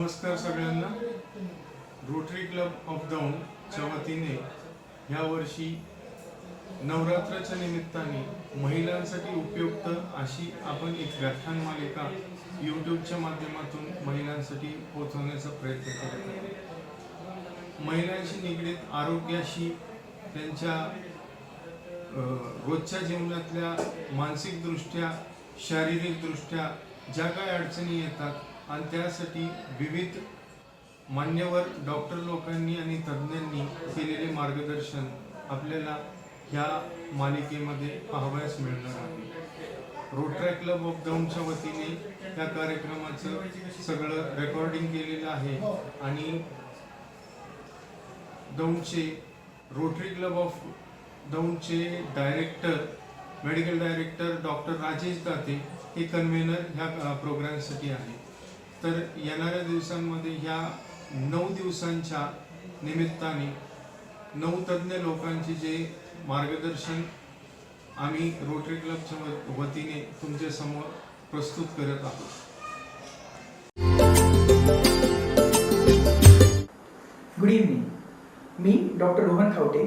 नमस्कार सगळ्यांना. Rotary club of दौंडच्या वतीने ह्या वर्षी नवरात्राच्या निमित्ताने महिलांसाठी उपयुक्त अशी आपण एक व्याख्यान मालिका यूट्यूबच्या माध्यमातून महिलांसाठी पोहोचवण्याचा प्रयत्न करत आहे. महिलांशी निगडीत आरोग्याशी त्यांच्या रोजच्या जीवनातल्या मानसिकदृष्ट्या शारीरिकदृष्ट्या ज्या काही अडचणी येतात आणि त्यासाठी विविध मान्यवर डॉक्टर लोकांनी आणि तज्ज्ञांनी केलेले मार्गदर्शन आपल्याला ह्या मालिकेमध्ये पाहावयास मिळणार आहे. रोटरी क्लब ऑफ दौंडच्या वतीने त्या कार्यक्रमाचं सगळं रेकॉर्डिंग केलेलं आहे आणि दौंडचे rotary club of दौंडचे director medical director doctor Rajesh Date हे कन्व्हेनर ह्या प्रोग्रामसाठी आहे तर येणाऱ्या दिवसांमध्ये ह्या नऊ दिवसांच्या निमित्ताने नऊ तज्ज्ञ लोकांचे जे मार्गदर्शन आम्ही रोटरी क्लबच्या वतीने तुमच्यासमोर प्रस्तुत करत आहोत. Good evening me doctor Rohan Khawate.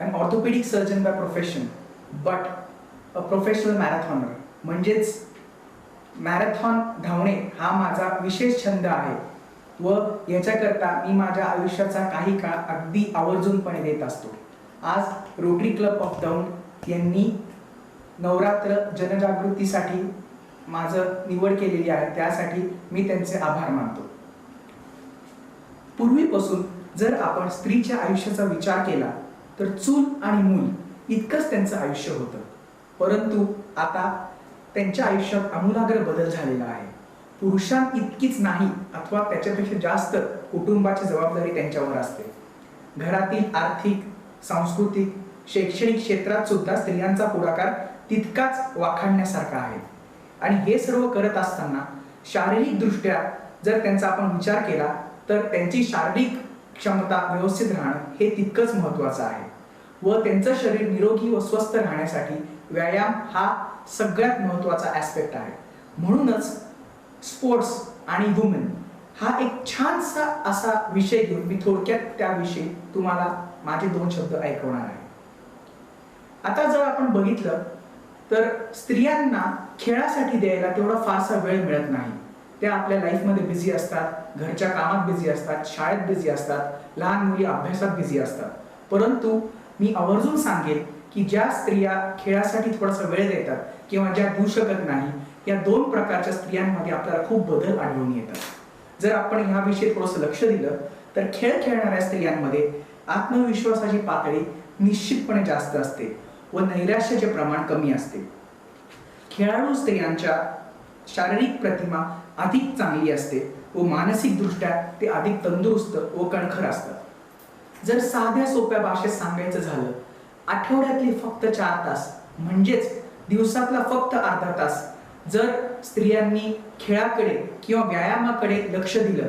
And orthopaedic surgeon by profession but a professional marathoner म्हणजेच मॅरेथॉन धावणे हा माझा विशेष छंद आहे व याच्याकरता मी माझ्या आयुष्याचा काही काळ अगदी आवर्जूनपणे देत असतो. आज रोटरी क्लब ऑफ दौंड यांनी नवरात्र जनजागृतीसाठी माझं निवड केलेली आहे त्यासाठी मी त्यांचे आभार मानतो. पूर्वीपासून जर आपण स्त्रीच्या आयुष्याचा विचार केला तर चूल आणि मूल इतकंच त्यांचं आयुष्य होतं. परंतु आता त्यांच्या आयुष्यात आमूलाग्र बदल झालेला आहे. पुरुषां इतकीच नाही अथवा त्याच्यापेक्षा जास्त कुटुंबाची जबाबदारी त्यांच्यावर असते. घरातील आर्थिक सांस्कृतिक शैक्षणिक क्षेत्रात सुद्धा स्त्रियांचा पुढाकार तितकाच वाखाणण्यासारखा आहे. आणि हे सर्व करत असताना शारीरिकदृष्ट्या जर त्यांचा आपण विचार केला तर त्यांची शारीरिक क्षमता व्यवस्थित राहणं हे तितकंच महत्त्वाचं आहे. व त्यांचं शरीर निरोगी व स्वस्थ राहण्यासाठी व्यायाम हा सगळ्यात महत्त्वाचा ॲस्पेक्ट आहे. म्हणूनच स्पोर्ट्स आणि वुमेन हा एक छानसा असा विषय घेऊन मी थोडक्यात त्याविषयी तुम्हाला माझे दोन शब्द ऐकवणार आहे. आता जर आपण बघितलं तर स्त्रियांना खेळासाठी द्यायला तेवढा फारसा वेळ मिळत नाही. त्या आपल्या लाईफमध्ये बिझी असतात घरच्या कामात बिझी असतात शाळेत बिझी असतात लहान मुली अभ्यासात बिझी असतात. परंतु मी आवर्जून सांगेन की ज्या स्त्रिया खेळासाठी थोडासा वेळ देतात किंवा ज्या देऊ शकत नाही या दोन प्रकारच्या स्त्रियांमध्ये आपल्याला खूप बदल आढळून येतात. जर आपण ह्याविषयी थोडंसं लक्ष दिलं तर खेळ खेळणाऱ्या स्त्रियांमध्ये आत्मविश्वासाची पातळी निश्चितपणे जास्त असते व नैराश्याचे प्रमाण कमी असते. खेळाडू स्त्रियांच्या शारीरिक प्रतिमा अधिक चांगली असते व मानसिक दृष्ट्या ते अधिक तंदुरुस्त व कणखर असतात. जर साध्या सोप्या भाषेत सांगायचं झालं आठवड्यातले फक्त चार तास. म्हणजेच दिवसातला फक्त अर्धा तास. जर स्त्रियांनी खेळाकडे किंवा व्यायामाकडे लक्ष दिलं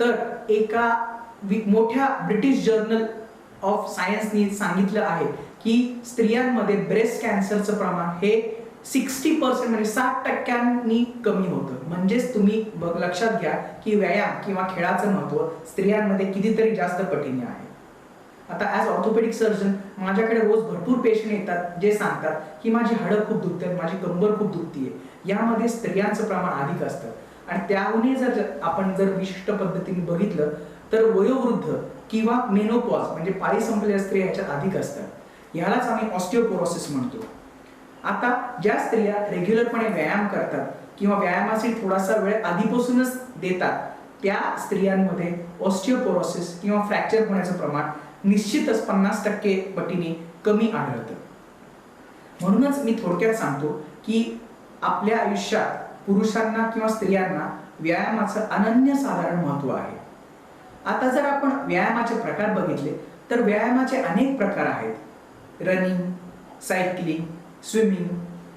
तर एका मोठ्या ब्रिटिश जर्नल ऑफ सायन्सनी सांगितलं आहे की स्त्रियांमध्ये ब्रेस्ट कॅन्सरचं प्रमाण हे सिक्स्टी पर्सेंट म्हणजे साठ टक्क्यांनी कमी होतं. म्हणजेच तुम्ही बघ- लक्षात घ्या की व्यायाम किंवा खेळाचं महत्त्व स्त्रियांमध्ये कितीतरी जास्त पटीने आहे. आता ॲज ऑर्थोपेडिक सर्जन माझ्याकडे रोज भरपूर पेशंट येतात जे सांगतात की माझी हाडं खूप दुखतात माझी कंबर खूप दुखतीये. यामध्ये स्त्रियांचं प्रमाण अधिक असतं. आणि त्याहूनही जर आपण जर विशिष्ट पद्धतीने बघितलं तर वयोवृद्ध किंवा मेनोपॉज म्हणजे पाळी संपलेल्या स्त्रिया याच्यात अधिक असतात. यालाच आम्ही ऑस्टिओपोरोसिस म्हणतो. आता ज्या स्त्रिया रेग्युलरपणे व्यायाम करतात किंवा व्यायामासाठी थोडासा वेळ आधीपासूनच देतात त्या स्त्रियांमध्ये ऑस्टिओपोरोसिस किंवा फ्रॅक्चर होण्याचं प्रमाण निश्चितच पन्नास टक्के पटीने कमी आढळतं. म्हणूनच मी थोडक्यात सांगतो की आपल्या आयुष्यात पुरुषांना किंवा स्त्रियांना व्यायामाचं अनन्यसाधारण महत्त्व आहे. आता जर आपण व्यायामाचे प्रकार बघितले तर व्यायामाचे अनेक प्रकार आहेत. Running cycling swimming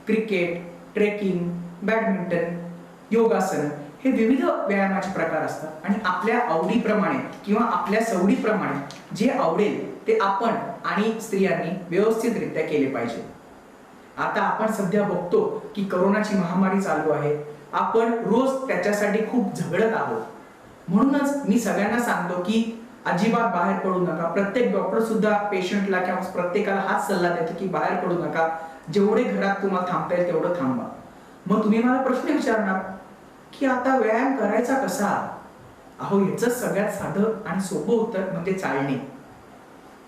cricket trekking badminton योगासन हे विविध व्यायामाचे प्रकार असतात. आणि आपल्या आवडीप्रमाणे किंवा आपल्या सवडीप्रमाणे जे आवडेल ते आपण आणि स्त्रियांनी व्यवस्थितरित्या केले पाहिजे. आता आपण सध्या बघतो की करोनाची महामारी चालू आहे. आपण रोज त्याच्यासाठी खूप झगडत आहोत. म्हणूनच मी सगळ्यांना सांगतो की अजिबात बाहेर पडू नका. प्रत्येक डॉक्टर सुद्धा पेशंटला किंवा प्रत्येकाला हाच सल्ला देतो की बाहेर पडू नका. जेवढे घरात तुम्हाला थांबता येईल तेवढं थांबा. मग तुम्ही मला प्रश्न विचारणार की आता व्यायाम करायचा कसा? अहो याचं सगळ्यात साधं आणि सोपं उत्तर म्हणजे चालणे.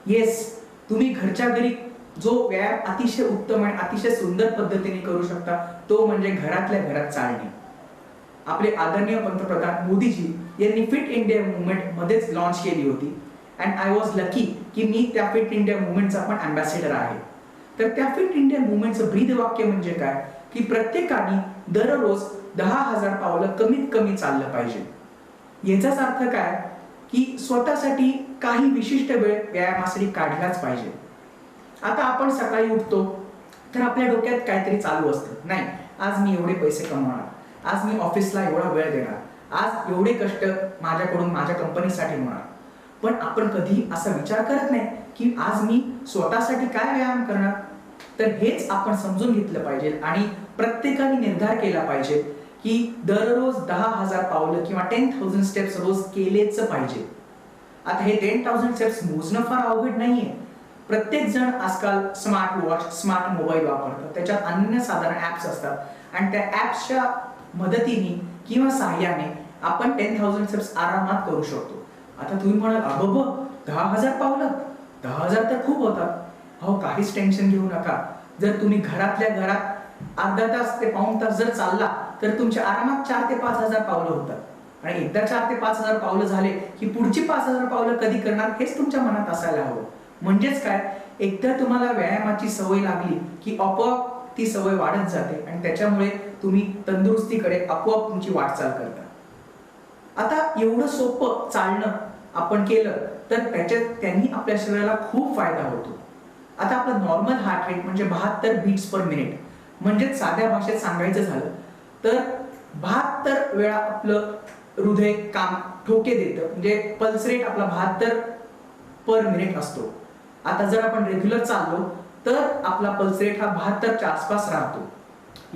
येस तुम्ही घरच्या घरी जो व्यायाम अतिशय उत्तम आणि अतिशय सुंदर पद्धतीने करू शकता तो म्हणजे घरातल्या घरात चालणे. आपले आदरणीय पंतप्रधान मोदीजी यांनी फिट इंडिया मुवमेंट मध्येच लॉन्च केली होती. अँड आय वॉज लकी की मी त्या फिट इंडिया मुवमेंटचा पण अँबॅसेडर आहे. तर त्या फिट इंडिया मुवमेंटचं ब्रीद वाक्य म्हणजे काय? की प्रत्येकाने दररोज दहा हजार पावलं कमीत कमी चाललं पाहिजे. याचाच अर्थ काय? की स्वतःसाठी काही विशिष्ट वेळ व्यायामासाठी काढलाच पाहिजे. आता आपण सकाळी उठतो तर आपल्या डोक्यात काहीतरी चालू असतं. नाही आज मी एवढे पैसे कमवणार आज मी ऑफिसला एवढा वेळ देणार आज एवढे कष्ट माझ्याकडून माझ्या कंपनीसाठी होणार. पण आपण कधी असा विचार करत नाही की आज मी स्वतःसाठी काय व्यायाम करणार? तर हेच आपण समजून घेतलं पाहिजे आणि प्रत्येकाने निर्धार केला पाहिजे की दररोज दहा हजार पावलं किंवा टेन थाउजंड स्टेप्स रोज केलेच पाहिजे. आता हे टेन थाउजंड स्टेप्स मोजणं फार अवघड नाहीये. प्रत्येक जण आजकाल स्मार्ट वॉच स्मार्ट मोबाईल वापरतात. त्याच्यात अन्य साधारण ऍप्स असतात. आणि त्या ऍप्सच्या मदतीने किंवा सहाय्याने आपण टेन थाउजंड स्टेप्स आरामात करू शकतो. आता तुम्ही म्हणाल अबब दहा हजार पावलं. दहा हजार तर खूप होतात. अहो काहीच टेन्शन घेऊ नका. जर तुम्ही घरातल्या घरात अर्धा तास ते पाऊण तास जर चालला तर तुमच्या आरामात चार ते पाच हजार पावलं होतात आणि एकदा चार ते पाच हजार पावलं झाले की पुढची पाच हजार पावलं कधी करणार हेच तुमच्या मनात असायला हवं. म्हणजेच काय? एकदा तुम्हाला व्यायामाची सवय लागली की आपोआप ती सवय वाढत जाते आणि त्याच्यामुळे तुम्ही तंदुरुस्तीकडे आपोआप तुमची वाटचाल करता. आता एवढं सोपं चालणं आपण केलं तर त्याच्यात त्यांनी आपल्या शरीराला खूप फायदा होतो. आता आपला नॉर्मल हार्ट रेट म्हणजे बहात्तर बीट्स पर मिनिट म्हणजे साध्या भाषेत सांगायचं झालं तर बहात्तर वेळा आपलं हृदय काम ठोके देतं. म्हणजे पल्स रेट आपला बहात्तर पर मिनिट असतो. आता जर आपण रेग्युलर चाललो तर आपला पल्स रेट हा बहात्तरच्या आसपास राहतो.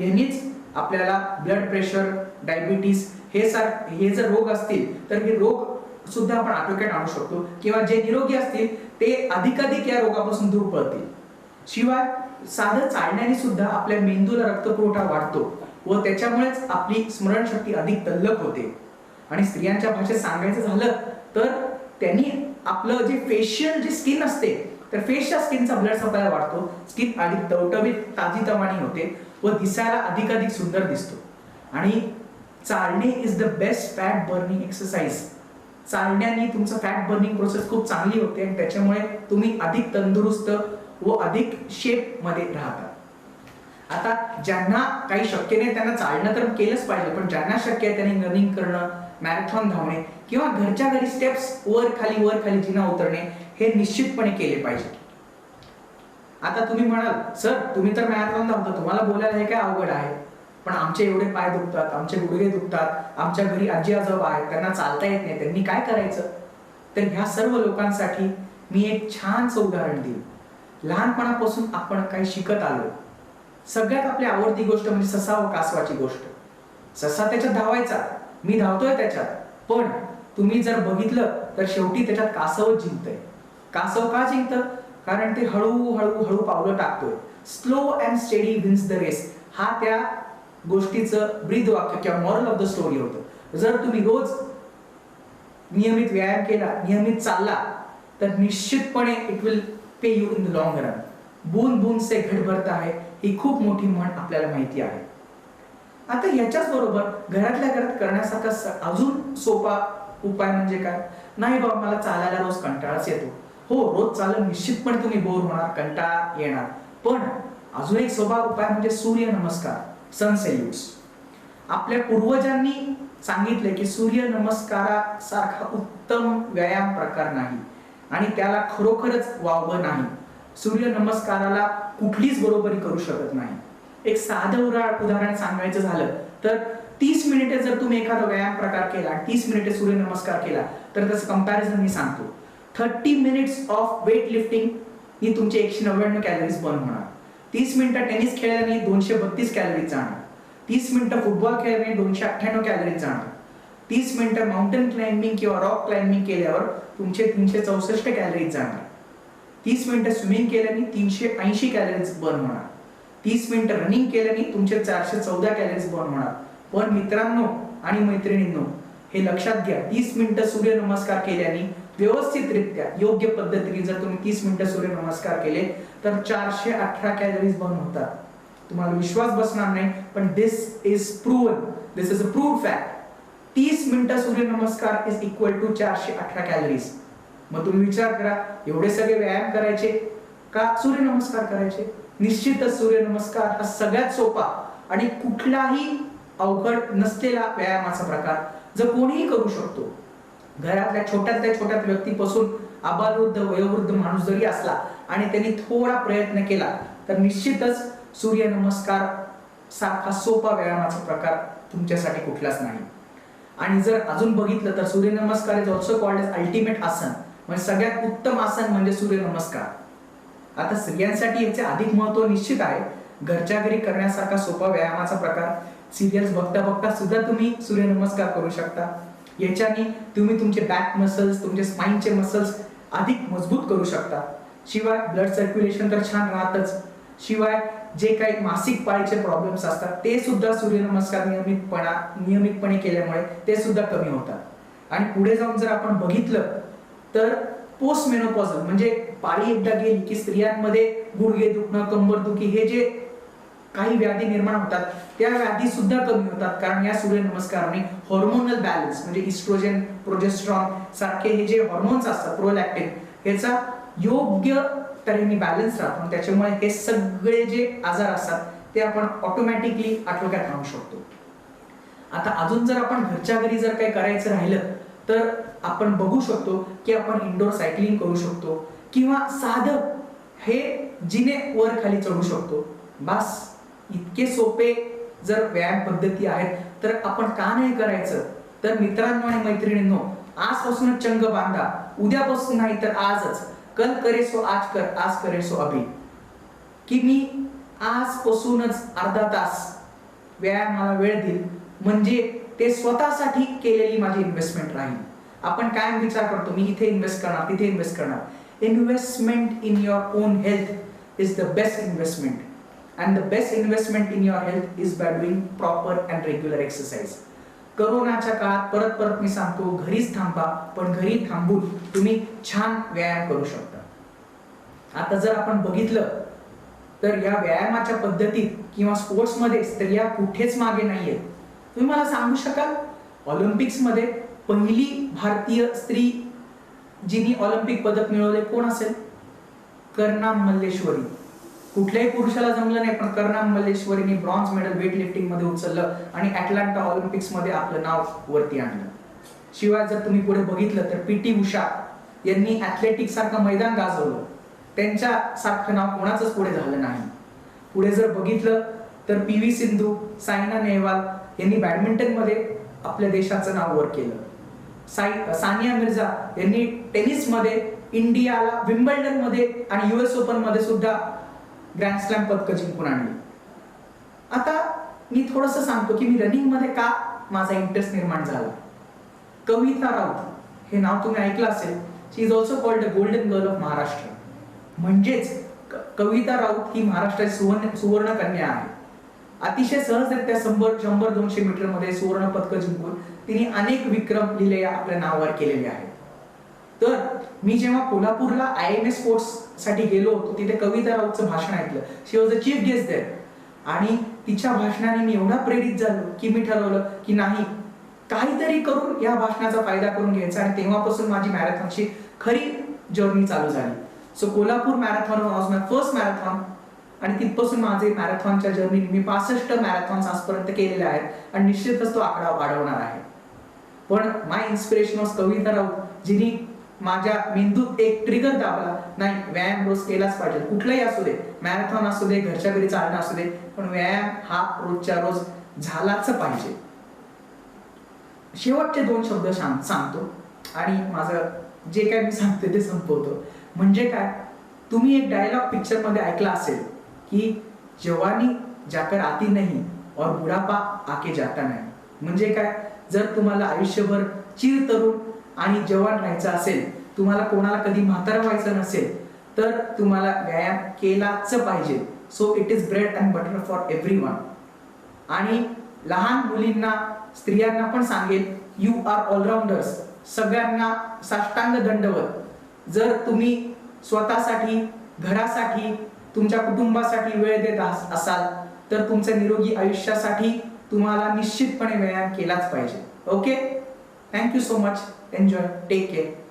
यांनीच आपल्याला ब्लड प्रेशर डायबिटीस हे सार हे जर रोग असतील तर हे रोग सुद्धा आपण आटोक्यात आणू शकतो. किंवा जे निरोगी असतील ते अधिकाधिक या रोगापासून दूर पळतील. शिवाय साधं चालण्याने सुद्धा आपल्या मेंदूला रक्तपुरवठा वाढतो व त्याच्यामुळेच आपली स्मरणशक्ती अधिक तल्लख होते. आणि स्त्रियांच्या भाषेत सांगायचं झालं तर त्यांनी आपलं जे फेशियल जे स्किन असते तर फेसच्या स्किनचा ब्लड सप्लाय वाढतो. स्किन अधिक टवटवीत ताजीतवाणी होते व दिसायला अधिकाधिक सुंदर दिसतो. आणि चालणे is the best fat burning exercise चालण्याने तुमचं फॅट बर्निंग प्रोसेस खूप चांगली होते आणि त्याच्यामुळे तुम्ही अधिक तंदुरुस्त व अधिक शेपमध्ये आता ज्यांना काही शक्य नाही त्यांना चालणं तर केलंच पाहिजे पण ज्यांना शक्य आहे त्यांनी रनिंग करणं मॅरेथॉन धावणे किंवा घरच्या घरी स्टेप्स वर खाली वर खाली जिना उतरणे हे निश्चितपणे केले पाहिजे. आता तुम्ही म्हणाल सर तुम्ही तर मॅरेथॉन धावता तुम्हाला बोलायला हे काय अवघड आहे? पण आमचे एवढे पाय दुखतात आमचे गुडघे दुखतात आमच्या घरी आजी आजोबा आहेत त्यांना चालता येत नाही त्यांनी काय करायचं? तर ह्या सर्व लोकांसाठी मी एक छानसं उदाहरण देईन. लहानपणापासून आपण काही शिकत आलो. सगळ्यात आपली आवडती गोष्ट म्हणजे ससा व कासवाची गोष्ट. ससा त्याच्यात धावायचा मी धावतोय त्याच्यात पण तुम्ही जर बघितलं तर शेवटी त्याच्यात कासव जिंकतंय. कासव का जिंकतं? कारण ते हळूहळू हळू हळू पावलं टाकतोय. Slow and steady wins the race हा त्या गोष्टीचं ब्रीद वाक्य किंवा मॉरल ऑफ द स्टोरी होतं. जर तुम्ही रोज नियमित व्यायाम केला नियमित चालला तर निश्चितपणे it will pay you in the long run. बून बून से घट भरता आहे ही खूप मोठी म्हण आपल्याला माहिती आहे. आता याच्याच बरोबर घरातल्या घरात करण्यासारखा अजून सोपा उपाय म्हणजे काय? नाही बाबा मला चालायला रोज कंटाळाच येतो. हो रोज चालून निश्चितपणे तुम्ही बोर होणार कंटाळा येणार. पण अजून एक सोपा उपाय म्हणजे सूर्य नमस्कार सन सेल्यूट्स आपल्या पूर्वजांनी सांगितले की सूर्य नमस्कारासारखा उत्तम व्यायाम प्रकार नाही. आणि त्याला खरोखरच वावगं नाही. सूर्य नमस्काराला कुठलीच बरोबरी करू शकत नाही. एक साधं उदाहरण सांगायचं झालं तर तीस मिनिटे जर तुम्ही एखादा व्यायाम प्रकार केला तीस मिनिटे सूर्य नमस्कार केला तर त्याचं कंपॅरिझन मी सांगतो. Thirty minutes of weight lifting ही तुमचे एकशे नव्याण्णव कॅलरीज बर्न होणार. तीस मिनिटं टेनिस खेळल्याने दोनशे बत्तीस कॅलरीज जाणार. तीस मिनिटं फुटबॉल खेळल्याने दोनशे अठ्ठ्याण्णव कॅलरीज जाणार. तीस मिनिटं माउंटेन क्लाइम्बिंग किंवा रॉक क्लाइम्बिंग केल्यावर तुमचे तीनशे चौसष्ट कॅलरीज जाणार. तीस मिनिटं स्विमिंग केल्याने तीनशे ऐंशी कॅलरीज बर्न होणार. तीस मिनिटं रनिंग केल्याने तुमचे चारशे चौदा कॅलरीज बर्न होणार. पण मित्रांनो आणि मैत्रिणींनो हे लक्षात घ्या तीस मिनिटं सूर्यनमस्कार केल्याने व्यवस्थितरित्या योग्य पद्धतीने जर तुम्ही तीस मिनिटं सूर्यनमस्कार केले तर चारशे अठरा कॅलरीज बर्न होतात. तुम्हाला विश्वास बसणार नाही पण this is proven this is a prove fact तीस मिनिटं सूर्यनमस्कार इज इक्वल टू चारशे अठरा कॅलरीज मग तुम्ही विचार करा एवढे सगळे व्यायाम करायचे का सूर्यनमस्कार करायचे? निश्चितच सूर्यनमस्कार हा सगळ्यात सोपा आणि कुठलाही अवघड नसलेला व्यायामाचा प्रकार जो कोणीही करू शकतो. घरातल्या छोट्यातल्या छोट्या व्यक्तीपासून आबालवृद्ध वयोवृद्ध माणूस जरी असला आणि त्यांनी थोडा प्रयत्न केला तर निश्चितच सूर्यनमस्कार सारखा सोपा व्यायामाचा प्रकार तुमच्यासाठी कुठलाच नाही. आणि जर अजून बघितलं तर surya namaskar is also called as ultimate asana. म्हणजे सगळ्यात उत्तम आसन म्हणजे सूर्यनमस्कार आता स्त्रियांसाठी याचे अधिक महत्त्व निश्चित आहे. घरच्या घरी करण्यासारखा सोपा व्यायामाचा प्रकार. सिरियल्स बघता बघता सुद्धा तुम्ही सूर्यनमस्कार करू शकता. याच्याने तुम्ही तुमचे बॅक मसल्स तुमचे स्पाईनचे मसल्स अधिक मजबूत करू शकता. शिवाय ब्लड सर्क्युलेशन तर छान राहतच. शिवाय जे काही मासिक पाळीचे प्रॉब्लेम्स असतात ते सुद्धा सूर्यनमस्कार नियमितपणा नियमितपणे केल्यामुळे ते सुद्धा कमी होतात. आणि पुढे जाऊन जर आपण बघितलं तर पोस्ट मेनोपॉझल म्हणजे पाळी एकदा गेली की स्त्रियांमध्ये गुडघे दुखणं कंबरदुखी हे जे काही व्याधी निर्माण होतात त्या व्याधी सुद्धा कमी होतात. कारण या सूर्यनमस्काराने हॉर्मोनल बॅलन्स म्हणजे इस्ट्रोजन प्रोजेस्ट्रॉन सारखे हे जे हॉर्मोन्स असतात प्रोलॅक्टिन याचा योग्य तऱ्हेने बॅलन्स राहतो. त्याच्यामुळे हे सगळे जे आजार असतात ते आपण ऑटोमॅटिकली आटोक्यात राहू शकतो. आता अजून जर आपण घरच्या घरी जर काही करायचं राहिलं तर आपण बघू शकतो की आपण इंडोर सायकलिंग करू शकतो किंवा साधं हे जिने वर खाली चढू शकतो. बस इतके सोपे जर व्यायाम पद्धती आहेत तर आपण का नाही करायचं? तर मित्रांनो आणि मैत्रिणींनो आजपासूनच चंग बांधा. उद्यापासून नाही तर आजच. कल करे सो आज कर आज करे सो अभी. की मी आजपासूनच अर्धा तास व्यायामाला वेळ देईल. म्हणजे ते स्वतःसाठी केलेली माझी इन्व्हेस्टमेंट राहील. आपण काय विचार करतो मी इथे इन्व्हेस्ट करणार तिथे इन्व्हेस्ट करणार. Investment in your own health is the best investment and the best investment in your health is by doing proper and regular exercise करोनाच्या काळात परत परत मी सांगतो घरीच थांबा पण घरी थांबून तुम्ही छान व्यायाम करू शकता. आता जर आपण बघितलं तर या व्यायामाच्या पद्धतीत किंवा स्पोर्ट्समध्ये स्त्रिया कुठेच मागे नाही आहेत तुम्ही मला सांगू शकाल? ऑलिम्पिक्समध्ये पहिली भारतीय स्त्री जिने ऑलिम्पिक पदक मिळवले कोण असेल? कर्णा मल्लेश्वरी. कुठल्याही पुरुषाला जमलं नाही पण कर्णाम मल्लेश्वरीने ब्रॉन्झ मेडल वेट लिफ्टिंगमध्ये उचललं आणि अटलांटा ऑलिम्पिक्समध्ये आपलं नाव वरती आणलं. शिवाय जर तुम्ही पुढे बघितलं तर पी टी उषा यांनी ऍथलेटिक सारखं मैदान गाजवलं. त्यांच्या सारखं नाव कोणाचंच पुढे झालं नाही. पुढे जर बघितलं तर पी व्ही सिंधू सायना नेहवाल यांनी बॅडमिंटनमध्ये आपल्या देशाचं नाव वर केलं. साई सानिया मिर्झा यांनी टेनिसमध्ये इंडियाला विम्बल्डनमध्ये आणि युएस ओपनमध्ये सुद्धा ग्रँड स्लॅम पदक जिंकून आणली. आता मी थोडस सांगतो की मी रनिंगमध्ये का माझा इंटरेस्ट निर्माण झाला. कविता राऊत हे नाव तुम्ही ऐकलं असेल she is also called the golden girl of Maharashtra म्हणजेच क- कविता राऊत ही महाराष्ट्राची सुवर्ण सुवर्ण कन्या आहे. अतिशय सहजरित्या शंभर शंभर दोनशे मीटरमध्ये सुवर्ण पदक जिंकून तिने अनेक विक्रम लिहिले आपल्या नावावर केलेले आहेत. तर मी जेव्हा कोल्हापूरला आय एम ए स्पोर्ट्स साठी गेलो होतो तिथे कविता राऊतचं भाषण ऐकलं. She was a chief guest there आणि तिच्या भाषणाने मी एवढा प्रेरित झालो की मी ठरवलं की नाही काहीतरी करून या भाषणाचा फायदा करून घ्यायचा आणि तेव्हापासून माझी मॅरेथॉनची खरी जर्नी चालू झाली. So Kolhapur marathon was my first marathon आणि तिथपासून माझे मॅरेथॉनच्या जर्नी मी पासष्ट मॅरेथॉन्स आजपर्यंत केलेले आहेत आणि निश्चितच तो आकडा वाढवणार आहे. पण my inspiration was Kavita Raut जिने माझ्या मेंदूत एक ट्रिगर दाबला. नाही व्यायाम रोज केलाच पाहिजे. कुठलाही असू दे. मॅरेथॉन असू दे घरच्या घरी चालणं असू दे पण व्यायाम हा रोजच्या रोज झालाच पाहिजे. शेवटचे दोन शब्द सांग सांगतो. आणि माझं जे काय मी सांगते ते संपवतो. म्हणजे काय? तुम्ही एक डायलॉग पिक्चरमध्ये ऐकला असेल की जवानी जाकर आती नाही और बुढापा आके जाता नाही. म्हणजे काय? जर तुम्हाला आयुष्यभर चिर तरुण आणि जवान राहायचं असेल तुम्हाला कोणाला कधी म्हातारा व्हायचं नसेल तर तुम्हाला व्यायाम केलाच पाहिजे. So it is bread and butter for everyone आणि लहान मुलींना स्त्रियांना पण सांगेल यू आर ऑलराऊंडर्स सगळ्यांना साष्टांग दंडवत. जर तुम्ही स्वतःसाठी घरासाठी तुमच्या कुटुंबासाठी वेळ देत असाल तर तुमच्या निरोगी आयुष्यासाठी तुम्हाला निश्चितपणे व्यायाम केलाच पाहिजे. Okay Thank you so much. Enjoy. Take care.